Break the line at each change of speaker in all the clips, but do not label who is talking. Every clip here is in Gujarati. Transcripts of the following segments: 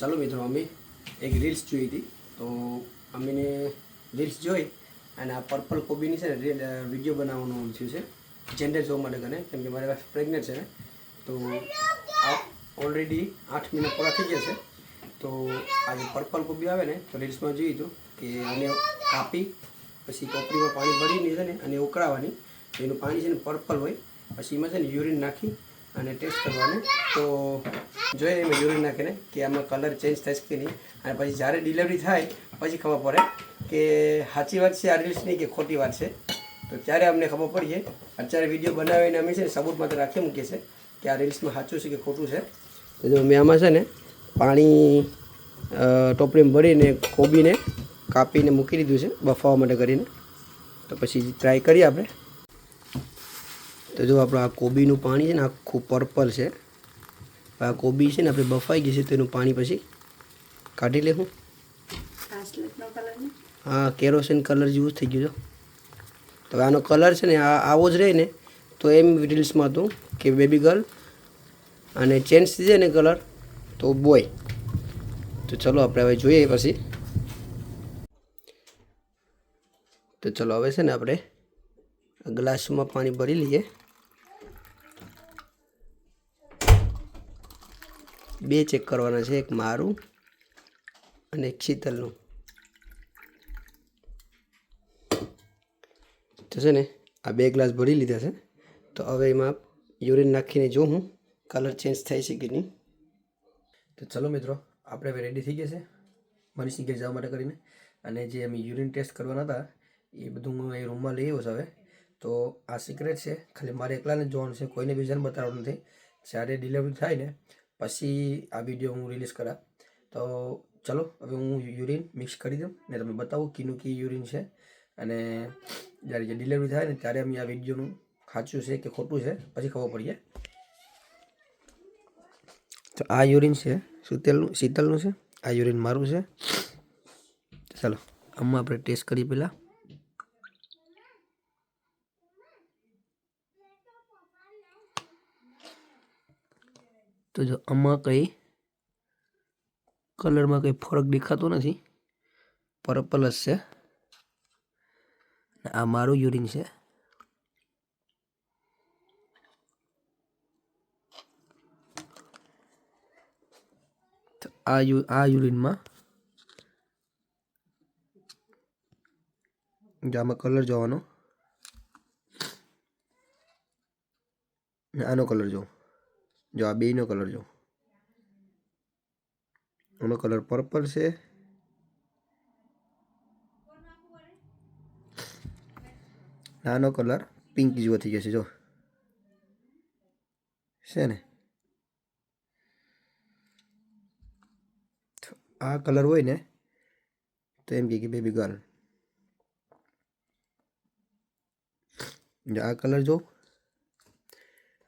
ચાલો મિત્રો, અમે એક રીલ્સ જોઈ હતી. તો અમીને રીલ્સ જોઈ અને આ પર્પલ કોબીની છે ને વીડિયો બનાવવાનું થયું છે. જેન્ડર જોવા માટે કને, કેમ કે મારી વાઈફ પ્રેગ્નેન્ટ છે ને. તો આ ઓલરેડી આઠ મહિના પૂરા થઈ ગયા છે. તો આ જે પર્પલ કોબી આવે ને, તો રીલ્સમાં જોયું હતું કે આને કાપી, પછી કોપરીમાં પાણી ભરીને છે ને, અને ઉકળાવવાની એનું પાણી છે ને પર્પલ હોય. પછી એમાં છે ને યુરિન નાખી અને ટેસ્ટ કરવાનું. તો જોઈએ એમાં યુરિન નાખીને કે આમાં કલર ચેન્જ થશે કે નહીં. અને પછી જ્યારે ડિલિવરી થાય, પછી ખબર પડે કે સાચી વાત છે આ રીલ્સની કે ખોટી વાત છે. તો ત્યારે અમને ખબર પડીએ. અત્યારે વીડિયો બનાવીને અમે છે ને સબૂત માત્ર રાખી મૂકીએ છીએ કે આ રીલ્સમાં સાચું છે કે ખોટું છે. તો જો મેં આમાં છે ને પાણી ટોપલીમાં ભરીને કોબીને કાપીને મૂકી દીધું છે, બફાવા માટે કરીને. તો પછી ટ્રાય કરીએ આપણે. તો જો આપણું આ કોબીનું પાણી છે ને, આખું પર્પલ છે. આ કોબી છે ને, આપણે બફાઈ ગઈ છે, તો એનું પાણી પછી કાઢી લેવું. હા કેરોસીન કલર જેવું થઈ ગયું તો હવે આનો કલર છે ને, આ આવો જ રહે ને, તો એમ રીલ્સમાં હતું કે બેબી ગર્લ અને ચેન્જ થઈ જાય ને કલર તો બોય તો ચલો આપણે હવે જોઈએ પછી. તો ચલો હવે છે ને આપણે ગ્લાસમાં પાણી ભરી લઈએ. બે ચેક કરવાના છે, એક મારું અને એક શીતલનું. તો છે ને, આ બે ગ્લાસ ભરી લીધા છે. તો હવે એમાં યુરિન નાખીને જોઉં હું કલર ચેન્જ થાય છે કે નહીં. તો ચલો મિત્રો, આપણે હવે રેડી થઈ ગયા છે, મનીષની ઘેર જવા માટે કરીને. અને જે અમે યુરિન ટેસ્ટ કરવાના હતા, એ બધું હું એ રૂમમાં લઈ આવ્યો છું હવે. તો આ સિક્રેટ છે, ખાલી મારે એકલાને જોવાનું છે, કોઈને બીજાને બતાવવાનું નથી. જ્યારે ડિલિવરી થાય ને પછી આ વીડિયો હું રિલીઝ કરા. તો ચલો, હવે હું યુરિન મિક્સ કરી દઉં ને તમે બતાવું કીનું કી યુરિન છે. અને જ્યારે જે ડિલિવરી થાય ને ત્યારે અમે આ વિડીયોનું ખાચું છે કે ખોટું છે, પછી ખબર પડીએ. તો આ યુરિન છે, શીતલનું શીતલનું છે, આ યુરિન મારું છે. ચાલો, આમાં આપણે ટેસ્ટ કરીએ પહેલાં. તો જો આમાં કંઈ કલરમાં કંઈ ફરક દેખાતો નથી. પર્પલ જ છે. આ મારું યુરિન છે. આ યુ, આ યુરિનમાં આમાં કલર જોવાનો. આનો કલર જો જો આ બેયનો કલર જો. એનો કલર પર્પલ છે. આનો કલર પિંક જેવો થઈ જશે, જો. છે ને? આ કલર હોય ને, તો એમ કે બેબી ગર્લ આ કલર જો,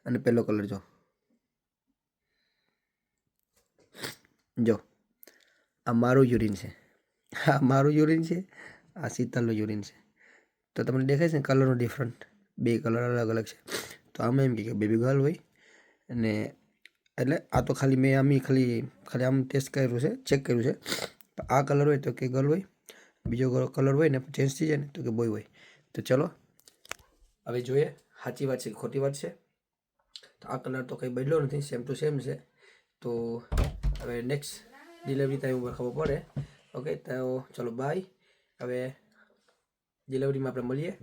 અને પેલો કલર જો. જો આ મારું યુરિન છે આ મારું યુરિન છે આ શીતલનું યુરિન છે તો તમને દેખાય છે ને કલરનો ડિફરન્ટ બે કલર અલગ અલગ છે તો આમાં એમ કે બેબી ગર્લ હોય અને એટલે આ તો ખાલી મેં આમ ખાલી ખાલી આમ ટેસ્ટ કર્યું છે ચેક કર્યું છે તો આ કલર હોય તો કે ગર્લ હોય બીજો કલર હોય ને ચેન્જ થઈ જાય ને તો કે બોય હોય તો ચલો હવે જોઈએ સાચી વાત છે ખોટી વાત છે તો આ કલર તો કંઈ બદલ્યો નથી સેમ ટુ સેમ છે તો હવે નેક્સ્ટ ડિલિવરી ટાઈમ ઉપર ખબર પડે. ઓકે તો ચલો બાય હવે ડિલિવરીમાં આપણે મળીએ.